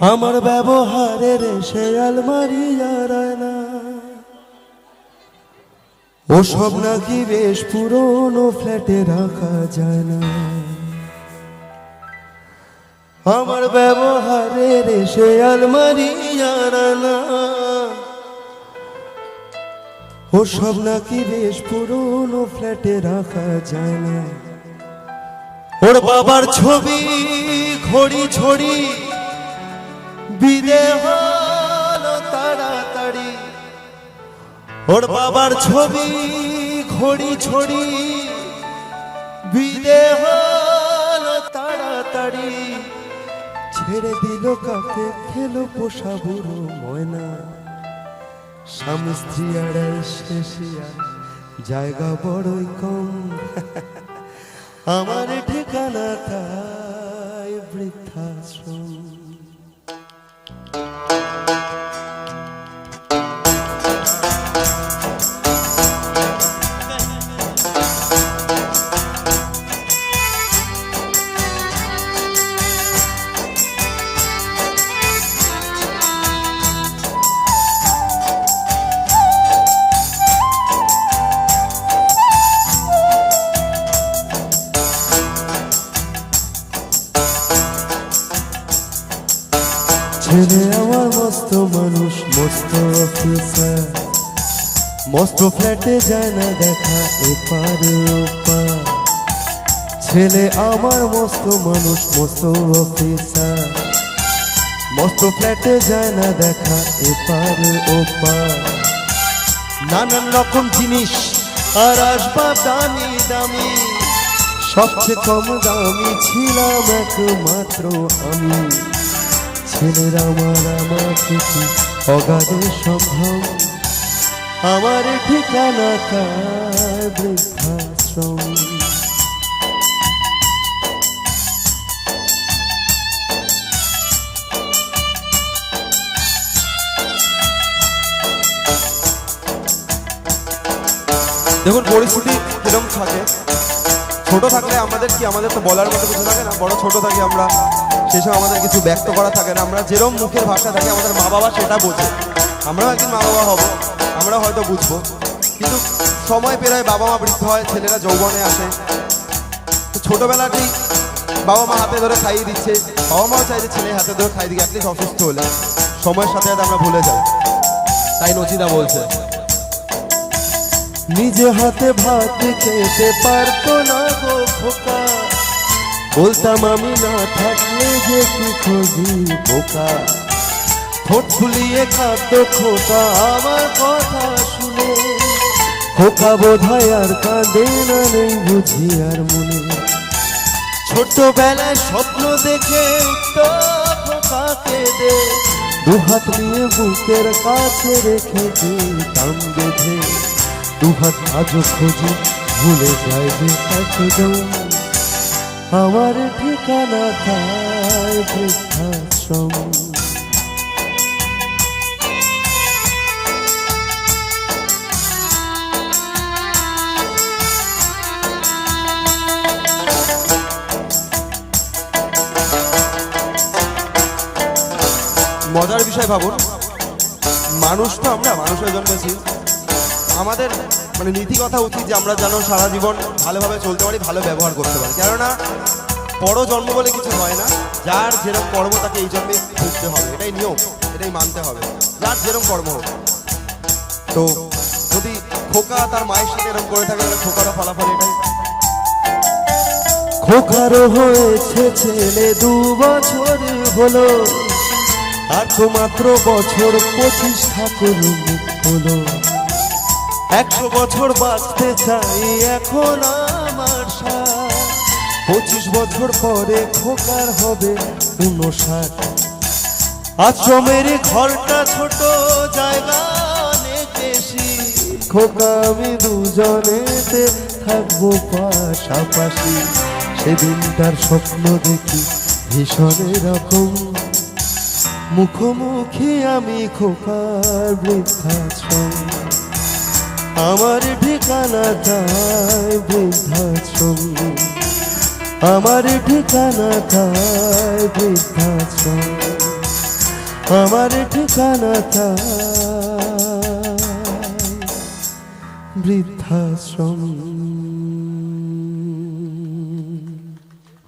আমার ব্যবহারের সে আলমারি না ও সব নাকি বেশ পুরনো, ফ্ল্যাটে রাখা যায় না। আমার ব্যবহারের সে আলমারি না ও সব নাকি বেশ পুরনো, ফ্ল্যাটে রাখা যায় না। ওর বাবার ছবি, ঘড়ি ছড়ি বিদে তাড়াতাড়ি। ওর বাবার ছবি ঘড়ি ছড়ি। বিদে হলো তাড়াতাড়ি। ছেড়ে দিল কাকে? খেলো পোষা বুড়ো ময়না। স্বামী শেষিয়া জায়গা বড়ই কম। আমার ঠিকানা তাই বৃদ্ধাশ্রম। ছেলে আমার মস্ত মানুষ, মস্ত অফিসার মস্ত ফ্ল্যাটে যায় না দেখা, এপার ছেলে আমার মস্ত মানুষ, মস্ত অফিসার মস্ত ফ্ল্যাটে যায় না দেখা, এপার ওপার। নানান রকম জিনিস, আর আসবাব দামি দামি। সবচেয়ে কম দামি ছিলাম একমাত্র আমি। ছেলের আমার আমার কিছু অগাধে সম্ভব আমার ঠিকানা কার বৃদ্ধাশ্রম দেখুন, পরিস্থিতি কিরম থাকে। ছোট থাকলে আমাদের কি, আমাদের তো বলার মতো কিছু থাকে না, বড় ছোট থাকি আমরা। সেসব আমাদের কিছু ব্যক্ত করা থাকে না। আমরা যেরকম মুখের ভাষা থাকে আমাদের মা বাবা সেটা বোঝে। আমরাও একদিন মা বাবা হব আমরা হয়তো বুঝব। কিন্তু সময় পেরোয় বাবা মা বৃদ্ধ হয় ছেলেরা যৌবনে আসে। তো ছোটবেলাতেই বাবা মা হাতে ধরে খাইয়ে দিচ্ছে। বাবা মাও চাই যে ছেলে হাতে ধরে খাইয়ে দিকে অ্যাটলিস্ট অসুস্থ হলে। সময়ের সাথে সাথে আমরা ভুলে যাই। তাই নচিদা বলছে। নিজে হাতে ভাত খেতে পারতো না গো খোকা। বলতাম আমি না থাকলে যে কি খোঁজি বোকা। ঠোঁট ফুলিয়ে খাদ্য খোকা আমার কথা শুনে। খোকা বোধহয় আর কাঁদে না নেই বুঝি আর মনে। ছোটবেলায় স্বপ্ন দেখে উত্তর খোকাকে দে। দুহাত নিয়ে বুকের কাছে রেখে দিতাম বেঁধে। দুহাত আজও খোঁজি, ভুলে যায় যে একদম আমার ঠিকানা তাই বৃদ্ধাশ্রম। মজার বিষয় ভাবুন মানুষ তো আমরা মানুষের জন্মেছি। আমাদের মানে নীতি কথা উচিত যে আমরা যেন সারা জীবন ভালোভাবে চলতে পারি, ভালো ব্যবহার করতে পারি। কেননা বড় জন্ম বলে কিছু হয় না। যার যেরকম কর্ম, তাকে এই জন্মে ভুগতে হবে। এটাই নিয়ম, এটাই মানতে হবে। যার যেরকম কর্ম হোক। তো যদি খোকা তার মায়ের সাথে এরকম করে থাকে, তাহলে খোকারও ফলাফল এটাই। খোকারও হয়েছে ছেলে দু বছর হলো, আর তো মাত্র বছর পঁচিশ ঠাকুর হলো। একশো বছর বাঁচতে চাই এখন আমার পঁচিশ বছর পরে খোকার হবে উনষাট। আশ্রমের ঘরটা ছোট, জায়গা অনেক বেশি খোকা, আমি দুজনেতে থাকব পাশাপাশি। সেদিনটার স্বপ্ন দেখি ভীষণ রকম মুখোমুখি আমি খোকার বৃদ্ধাশ্রম। আমার ঠিকানা তাই বৃদ্ধাশ্রম আমার ঠিকানা তাই বৃদ্ধাশ্রম আমার ঠিকানা তাই বৃদ্ধাশ্রম